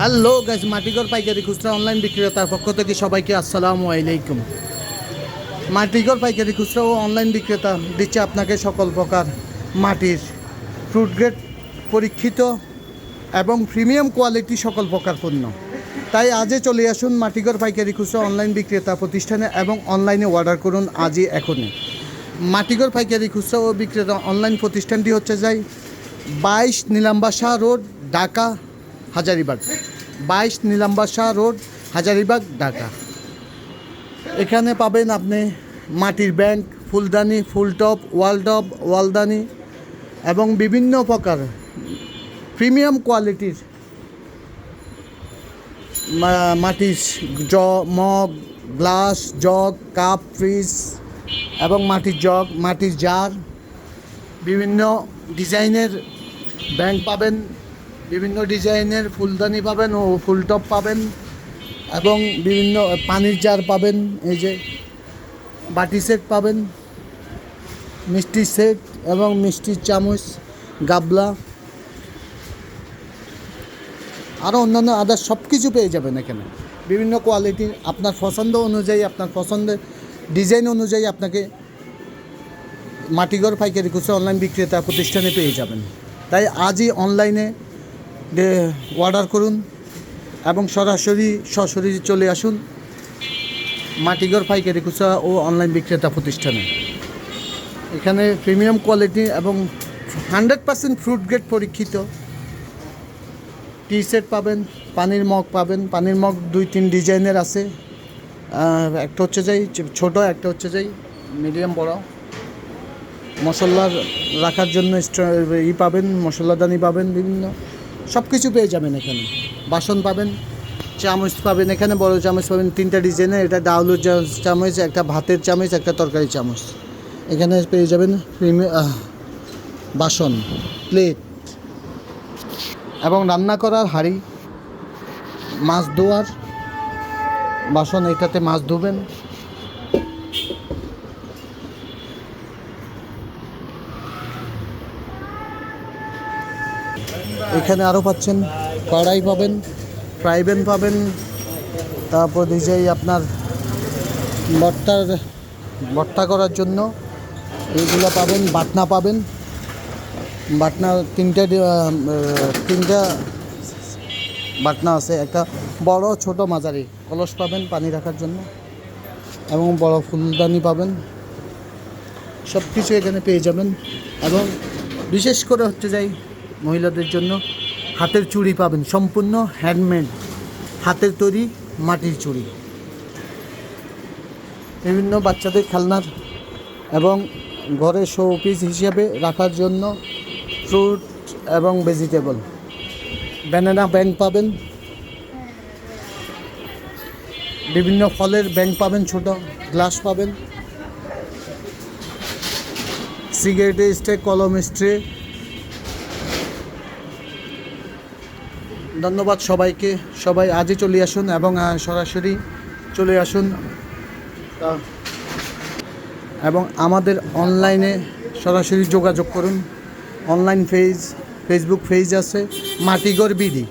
Hello guys মাটিগর পাইকারি খুচরা online বিক্রেতার পক্ষ থেকে সবাইকে আসসালামু আলাইকুম। মাটিগর পাইকারি খুচরা ও অনলাইন বিক্রেতা দিচ্ছে আপনাকে সকল প্রকার মাটির ফ্রুট গ্রেড পরীক্ষিত এবং প্রিমিয়াম কোয়ালিটি সকল প্রকার পণ্য। তাই আজই চলে আসুন মাটিগর পাইকারি খুচরা অনলাইন বিক্রেতা প্রতিষ্ঠানে এবং অনলাইনে অর্ডার করুন আজই এখনই। মাটিগর পাইকারি খুচরা ও বিক্রেতা অনলাইন প্রতিষ্ঠানটি হচ্ছে যাই বাইশ নীলাম্বাসা রোড, ঢাকা হাজারিবাগ, বাইশ নীলাম্বাসা রোড, হাজারিবাগ, ঢাকা। এখানে পাবেন আপনি মাটির ব্যাংক, ফুলদানি, ফুলটপ, ওয়ালটপ, ওয়ালদানি এবং বিভিন্ন প্রকার প্রিমিয়াম কোয়ালিটির মাটির জ, mug, glass, jug, cup, fridge এবং মাটির জগ, মাটির জার, বিভিন্ন ডিজাইনের ব্যাংক পাবেন। বিভিন্ন ডিজাইনের ফুলদানি পাবেন ও ফুলটপ পাবেন এবং বিভিন্ন পানির জার পাবেন, এই যে বাটি সেট পাবেন মিষ্টির সেট এবং মিষ্টির চামচ, গাবলা। আরও অন্যান্য আদার সব কিছু পেয়ে যাবেন এখানে। বিভিন্ন কোয়ালিটির আপনার পছন্দ অনুযায়ী, আপনার পছন্দের ডিজাইন অনুযায়ী আপনাকে মাটিগড় পাইকারি খুচরা অনলাইন বিক্রেতা প্রতিষ্ঠানে পেয়ে যাবেন। তাই আজই অনলাইনে অর্ডার করুন এবং সরাসরি সরাসরি চলে আসুন মাটিঘর পাইকারি খুচরা ও অনলাইন বিক্রেতা প্রতিষ্ঠানে। এখানে প্রিমিয়াম কোয়ালিটি এবং হান্ড্রেড পার্সেন্ট ফ্রুট গ্রেড পরীক্ষিত। টি সেট পাবেন, পানির মগ পাবেন, পানির মগ দুই তিন ডিজাইনের আছে। একটা হচ্ছে যাই, ছোট একটা হচ্ছে যাই মিডিয়াম বড়। মশলার রাখার জন্য ই পাবেন, মশলাদানি পাবেন, বিভিন্ন সব কিছু পেয়ে যাবেন এখানে। বাসন পাবেন, চামচ পাবেন, এখানে বড় চামচ পাবেন, তিনটা ডিজাইনের এটা ডাউলুর চামচ একটা ভাতের চামচ, একটা তরকারি চামচ। এখানে পেয়ে যাবেন বাসন, প্লেট এবং রান্না করার হাঁড়ি, মাছ ধোয়ার বাসন, এটাতে মাছ ধুবেন। এখানে আরও পাচ্ছেন কড়াই পাবেন ফ্রাই প্যান পাবেন, তারপর নিজেই আপনার ভর্তার ভর্তা করার জন্য এইগুলো পাবেন, বাটনা পাবেন। বাটনা তিনটা তিনটা বাটনা আছে, একটা বড় ছোট মাঝারি। কলস পাবেন পানি রাখার জন্য এবং বড় ফুলদানি পাবেন। সব কিছু এখানে পেয়ে যাবেন। এবং বিশেষ করে হচ্ছে যাই মহিলাদের জন্য হাতের চুড়ি পাবেন, সম্পূর্ণ হ্যান্ডমেড হাতের তৈরি মাটির চুড়ি। বিভিন্ন বাচ্চাদের খেলনার এবং ঘরে শো পিস হিসেবে রাখার জন্য ফ্রুট এবং ভেজিটেবল ব্যানানা ব্যাংক পাবেন। বিভিন্ন ফলের ব্যাংক পাবেন, ছোট গ্লাস পাবেন। সিগারেটের স্ট্রে কলম স্ট্রে ধন্যবাদ সবাইকে। সবাই আজই চলে আসুন এবং সরাসরি চলে আসুন। এবং আমাদের অনলাইনে সরাসরি যোগাযোগ করুন। অনলাইন পেজ ফেসবুক পেজ আছে, মাটিগড় বিডি।